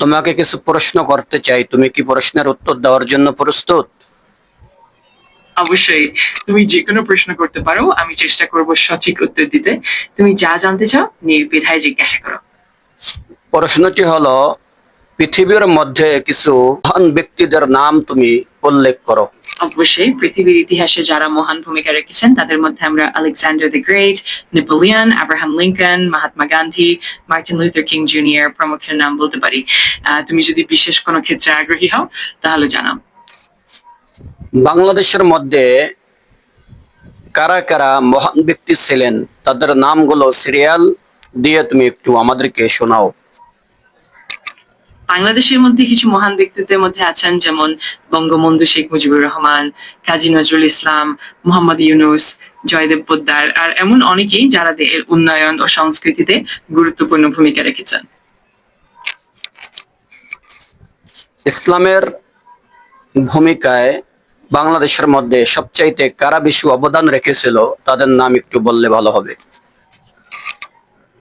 তোমাকে কিছু প্রশ্ন করতে চাই। তুমি কি প্রশ্নের উত্তর দেওয়ার জন্য প্রস্তুত? অবশ্যই। তুমি যে কোনো প্রশ্ন করতে পারো আমি চেষ্টা করব সঠিক উত্তর দিতে। তুমি যা জানতে চাও নির্বিধায় জিজ্ঞাসা করো। প্রশ্নটি হলো পৃথিবীর মধ্যে কিছু মহান ব্যক্তিদের নাম তুমি উল্লেখ করো। অবশ্যই পৃথিবীর ইতিহাসে যারা মহান ভূমিকা রেখেছেন, তাদের মধ্যে আমরা Alexander the great, Napoleon, Abraham Lincoln, Mahatma Gandhi, Martin Luther King junior প্রমুখের নাম বলতে পারি। তুমি যদি বিশেষ কোনো ক্ষেত্রে আগ্রহী হও, তাহলে জানাও। বাংলাদেশের মধ্যে কারা কারা মহান ব্যক্তি ছিলেন, তাদের নামগুলো সিরিয়াল দিয়ে তুমি একটু আমাদেরকে শোনাও। বাংলাদেশের মধ্যে কিছু মহান ব্যক্তিত্বের মধ্যে আছেন যেমন বঙ্গবন্ধু শেখ মুজিবুর রহমান, কাজী নজরুল ইসলাম, মোহাম্মদ ইউনুস, জয়দেব পোদ্দার আর এমন অনেকেই যারা দেশের উন্নয়ন ও সংস্কৃতিতে গুরুত্বপূর্ণ ভূমিকা রেখেছেন। ইসলামের ভূমিকায় বাংলাদেশের মধ্যে সবচাইতে কারা বেশি অবদান রেখেছিল, তাদের নাম একটু বললে ভালো হবে।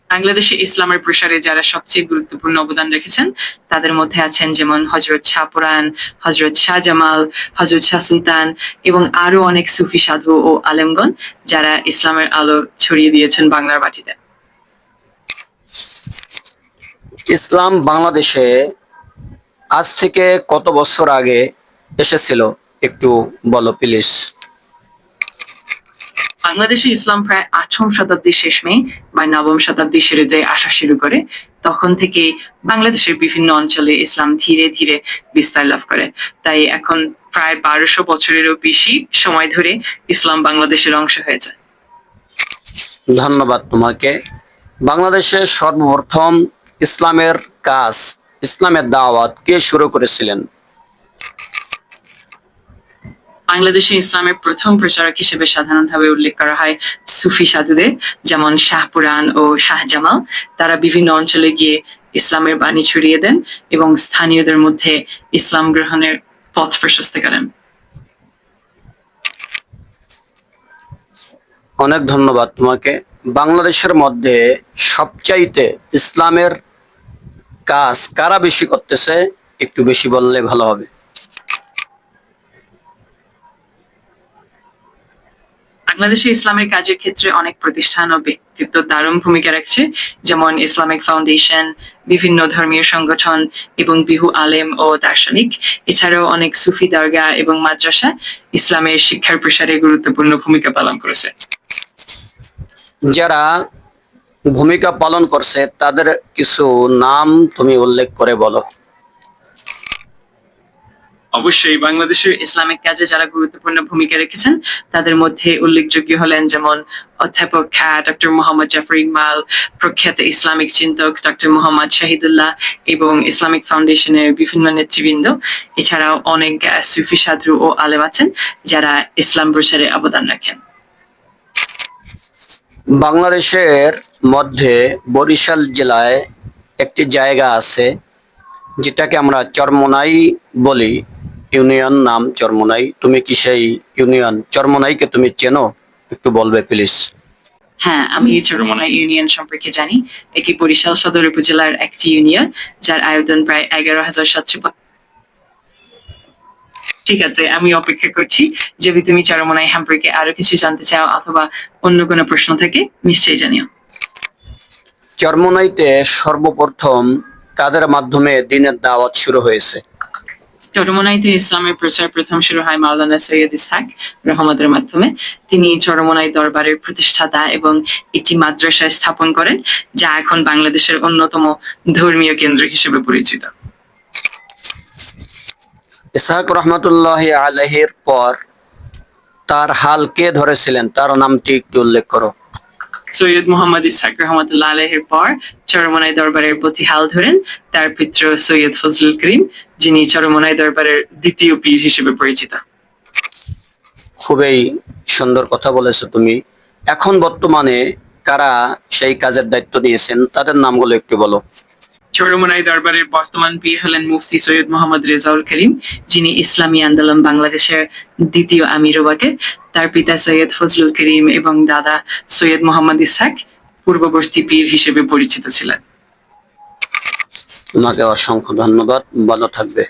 বাংলাদেশে ইসলামের প্রসারে যারা সবচেয়ে গুরুত্বপূর্ণ অবদান রেখেছেন, তাদের মধ্যে আছেন যেমন হজরত শাহ পুরান হজরত শাহ জামাল হজরত শাহ সুলতান এবং আরও অনেক সুফি, সাধু ও আলেমগণ যারা ইসলামের আলো ছড়িয়ে দিয়েছেন বাংলার মাটিতে। ইসলাম বাংলাদেশে আজ থেকে কত বছর আগে এসেছিল? একটু বলো প্লিজ বাংলাদেশে ইসলাম প্রায় আঠম শতাব্দীর শেষমে বা নবম শতাব্দীর শুরুতে আসা শুরু করে, তখন থেকে বাংলাদেশের বিভিন্ন অঞ্চলে ইসলাম ধীরে ধীরে বিস্তার লাভ করে। তাই এখন প্রায় বারোশো বছরেরও বেশি সময় ধরে ইসলাম বাংলাদেশের অংশ হয়েছে। ধন্যবাদ তোমাকে। বাংলাদেশে সর্বপ্রথম ইসলামের কাজ, ইসলামের দাওয়াত কে শুরু করেছিলেন? বাংলাদেশে ইসলামের প্রথম প্রচারক হিসেবে সাধারণভাবে উল্লেখ করা হয় সুফি সাধুদের, যেমন শাহপুরান ও শাহজামাল তারা বিভিন্ন অঞ্চলে গিয়ে ইসলামের বাণী ছড়িয়ে দেন এবং স্থানীয়দের মধ্যে ইসলাম গ্রহণের পথ প্রশস্ত করেন। অনেক ধন্যবাদ তোমাকে। বাংলাদেশের মধ্যে সবচাইতে ইসলামের কাজ কারা বেশি করতেছে, একটু বেশি বললে ভালো হবে। বাংলাদেশে ইসলামের কাজের ক্ষেত্রে অনেক প্রতিষ্ঠান ও ব্যক্তিত্ব দারুণ ভূমিকা রাখছে। যেমন ইসলামিক ফাউন্ডেশন, বিভিন্ন ধর্মীয় সংগঠন এবং বিহু আলেম ও দার্শনিক। এছাড়াও অনেক সুফি দরগা এবং মাদ্রাসা ইসলামের শিক্ষার প্রসারে গুরুত্বপূর্ণ ভূমিকা পালন করেছে। যারা ভূমিকা পালন করছে, তাদের কিছু নাম তুমি উল্লেখ করে বলো। অবশ্যই বাংলাদেশের ইসলামিক কাজে যারা গুরুত্বপূর্ণ ভূমিকা রেখেছেন, তাদের মধ্যে উল্লেখযোগ্য হলেন যেমন অধ্যাপক খা ডক্টর মোহাম্মদ জাফর ইকবাল, প্রখ্যাত ইসলামিক চিন্তক ডক্টর মোহাম্মদ শাহিদুল্লাহ এবং ইসলামিক ফাউন্ডেশনের বিভিন্ন নেতৃবৃন্দ। এছাড়াও অনেক সুফি সাধু ও আলেম আছেন যারা ইসলাম প্রসারে অবদান রাখেন। বাংলাদেশের মধ্যে বরিশাল জেলায় একটি জায়গা আছে, যেটাকে আমরা চরমনাই বলি। ইউনিয়ন নাম চরমনাই। তুমি কি সেই ইউনিয়ন চরমনাইকে তুমি চেনো? একটু বলবে প্লিজ হ্যাঁ আমি চরমনা ইউনিয়ন সম্পর্কে জানি। এটি বরিশাল সদর উপজেলার একটি ইউনিয়ন যার আয়তন প্রায় এগারো হাজার সাতশো ঠিক আছে আমি অপেক্ষা করছি। যদি তুমি চরমনাই সম্পর্কে আরও কিছু জানতে চাও অথবা অন্য কোনো প্রশ্ন থেকে নিশ্চয়ই জানিও। চরমনাইতে সর্বপ্রথম কাদের মাধ্যমে দিনের দাওয়াত শুরু হয়েছে? চরমনাইতে ইসলামের প্রচার প্রথম শুরু হয় মাওলানা সৈয়দ ইসহাক রহমতের মাধ্যমে। তিনি চরমনাই দরবারের প্রতিষ্ঠাতা এবং একটি মাদ্রাসা স্থাপন করেন যা এখন বাংলাদেশের অন্যতম ধর্মীয় কেন্দ্র হিসেবে পরিচিত। ইসহাক রহমতুল্লাহ আলহির পর তার হাল কে ধরেছিলেন? তার নামটি একটু উল্লেখ করো। সৈয়দ মোহাম্মদ ইসহাক রহমতুল্লাহ আলহের পর চরমনাই দরবারের প্রতি হাল ধরেন। তার পুত্র সৈয়দ ফজলুল করিম যিনি চরমনাই দরবারের দ্বিতীয় পীর হিসেবে পরিচিত। খুবই সুন্দর কথা বলেছ তুমি। এখন বর্তমানে কারা সেই কাজের দায়িত্ব নিয়েছেন তাদের নামগুলো একটু বলো। চরমনাই দরবারের বর্তমান পীর হলেন মুফতি সৈয়দ মোহাম্মদ রেজাউল করিম যিনি ইসলামী আন্দোলন বাংলাদেশের দ্বিতীয় আমিরও বটে তার পিতা সৈয়দ ফজলুল করিম এবং দাদা সৈয়দ মোহাম্মদ ইসহাক পূর্ববর্তী পীর হিসেবে পরিচিত ছিলেন। তোমাকে অসংখ্য ধন্যবাদ। ভালো থাকবে।